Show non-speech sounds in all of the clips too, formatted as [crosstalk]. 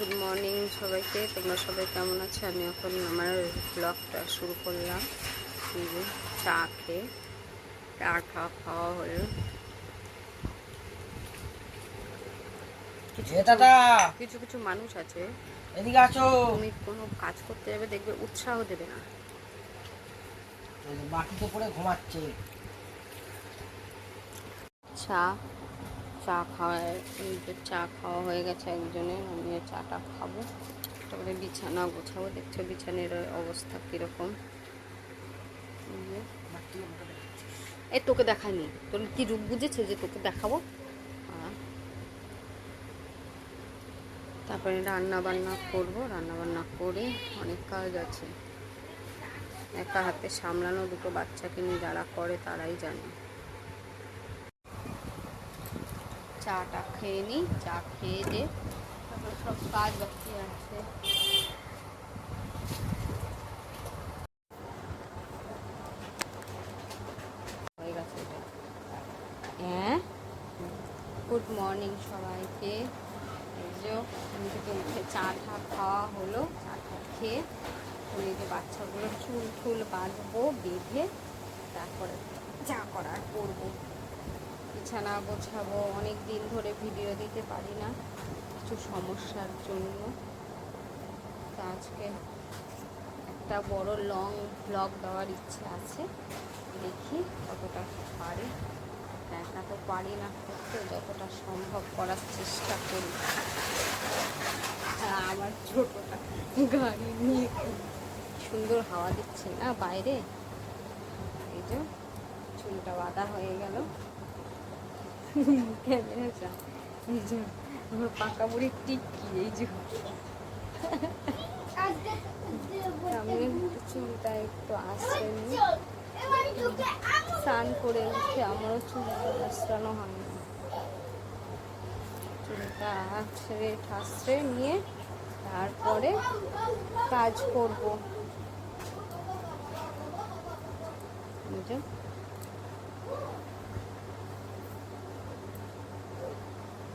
Good morning সবাইকে। তোমরা সবাই কেমন আছো? আমি এখন আমার ব্লগটা শুরু করলাম। চা খেয়ে চা টা খাওয়া হলো কিছু কিছু কিছু মানুষ আছে। এদিকে আছো তুমি কোনো কাজ করতে যাবে দেখবে উৎসাহ দেবে না। মাটিতে পড়ে ঘুমাচ্ছে। চা চা খাওয়া চা খাওয়া হয়ে গেছে একজনের আমি চাটা খাব। তারপরে বিছানা গোছাবো, দেখছ বিছানের অবস্থা কীরকম? এই তোকে দেখায়নি তোর কি রূপ বুঝেছে যে তোকে দেখাবো? তারপরে রান্না বান্না করব রান্না বান্না করে অনেক কাজ আছে। একা হাতে সামলানো দুটো বাচ্চাকে নিয়ে যারা করে তারাই জানে। চাটা খেয়ে নিই, চা খেয়ে দে তারপর সব কাজ বাকি আছে। হয়ে গুড মর্নিং সবাইকে। থেকে উঠে চা টা খাওয়া হলো চা টা খেয়ে ওই যে বাচ্চাগুলো চুল টুল বাঁধবো, বেঁধে তারপরে যা করার করব। বিছানা গোছাবো, অনেক দিন ধরে ভিডিও দিতে পারি না, কিছু সমস্যার জন্য। তো আজকে একটা বড় লং ব্লগ দেওয়ার ইচ্ছে আছে, দেখি কতটা পারি। একা তো পারি না করতে, যতটা সম্ভব করার চেষ্টা করি। আর আমার ছোটটা গাড়ি নিয়ে সুন্দর হাওয়া দিচ্ছে না বাইরে। এই যে, চুলটা বাঁধা হয়ে গেল। এই যে আমার পাকা বুড়ি টিকি এই যে আমি চুলটা একটু আসেনি স্নান করে উঠে আমারও চুলটা আশ্রানো হয় না চুলটা আছড়ে ঠাসড়ে নিয়ে তারপরে কাজ করব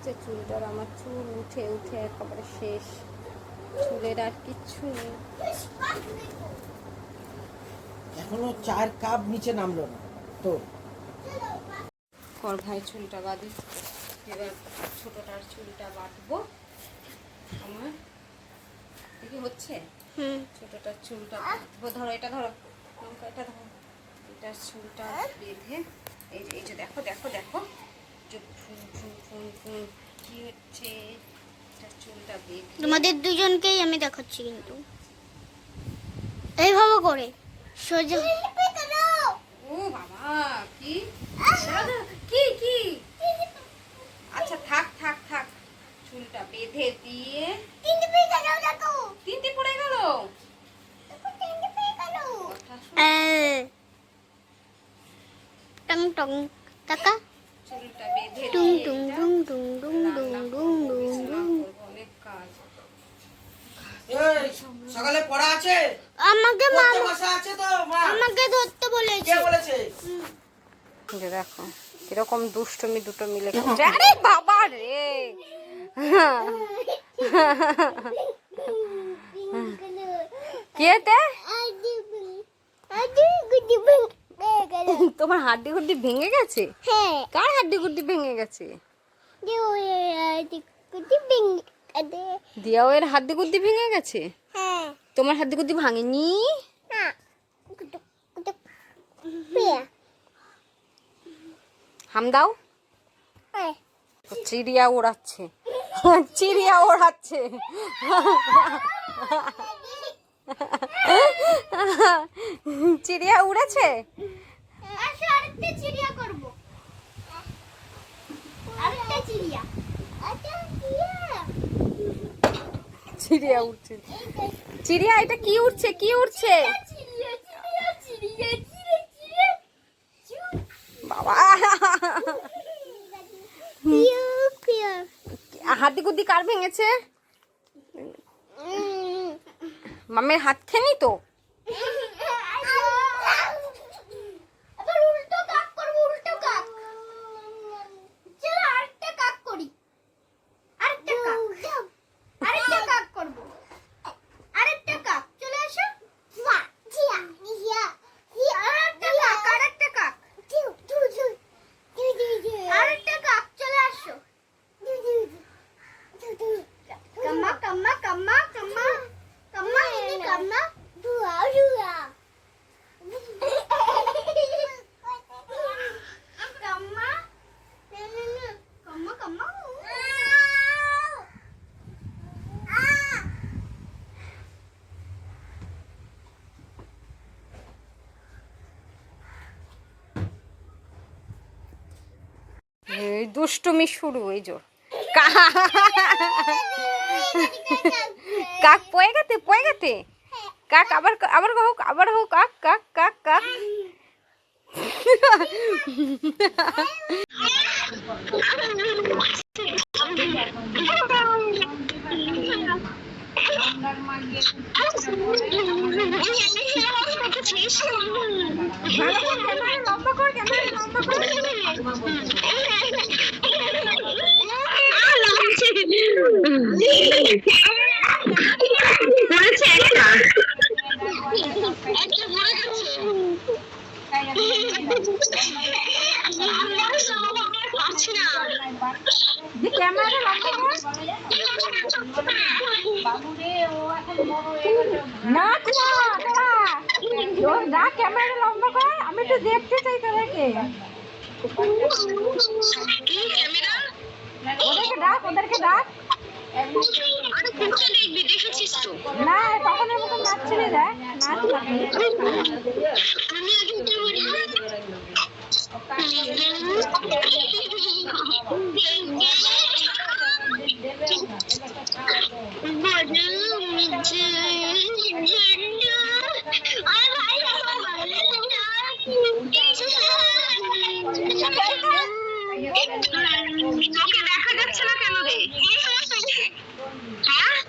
যে চুলটার আমার চুল উঠে উঠে একেবারে শেষ। চুলের আর কিচ্ছু নেই। এখনও চার কাপ নিচে নামলো না। তো। কর ভাই চুলটা বাঁধি। এবার ছোটটার চুলটা বাঁধবো। আমার। কি হচ্ছে? ছোটটার চুলটা বাঁধবো। ধরো এটা ধরো। লঙ্কা এটা ধরো। এটার চুলটা বেঁধে। এই যে এই যে দেখো দেখো দেখো। কি হচ্ছে চুলটা বেঁধে তোমাদের দুজনকেই আমি দেখাচ্ছি কিন্তু। এইভাবে করে সোজা ও বাবা কি? কি কি? আচ্ছা থাক থাক থাক। চুলটা বেঁধে দিয়ে তিনটে পড়ে গেল। কথা শোন, এ, টং টং টাকা। চুলটা বেঁধে টুং টুং এটা টুং টুং টুং টুং রান্না টুং করব, টুং বিছানা টুং করব, অনেক কাজ সকালে পড়া আছে? আমাকে মা আছে তো মা। আমাকে ধরতে বলেছে। কে বলেছে? দেখো কীরকম দুষ্টমি দুটো মিলে আরে বাবা রে! কে তে [laughs] তোমার হাড্ডি গুড্ডি ভেঙে গেছে? হ্যাঁ। কার হাড্ডি গুড্ডি ভেঙে গেছে? দিয়াও এর হাড্ডি গুড্ডি ভেঙে গেছে? হ্যাঁ। তোমার হাড্ডি গুড্ডি ভাঙেনি হাম দাও। চিড়িয়া ওড়াচ্ছে। [laughs] চিড়িয়া ওড়াচ্ছে। [laughs] চিড়িয়া উড়েছে? আরেকটা চিড়িয়া করব। আরেকটা চিড়িয়া। উঠছে। চিড়িয়া এটা কি উঠছে? কি উঠছে? বাবা। পিউ হাড্ডি কার ভেঙেছে? মামের হাত খেনি তো এবার উল্টো কাক করব উল্টো কাক চলো আরেকটা কাক করি আরেকটা কাক আরেকটা কাক দুষ্টুমি শুরু, এই জোর। কাক, পয়ে গেতে পয়ে গেতে। কাক, আবার আবার হোক আবার হোক কাক কাক কাক কাক। লম্বা কর লম্বা কর যে ক্যামেরা লম্বা কর না না ক্যামেরা লম্বা কর, আমি তো দেখতে চাই তোদেরকে। ওদেরকে ডাক ওদেরকে ডাক। না তখন এরকম নাচছিলি দেখ। নাচ তোকে দেখা যাচ্ছে না কেন রে? হ্যাঁ?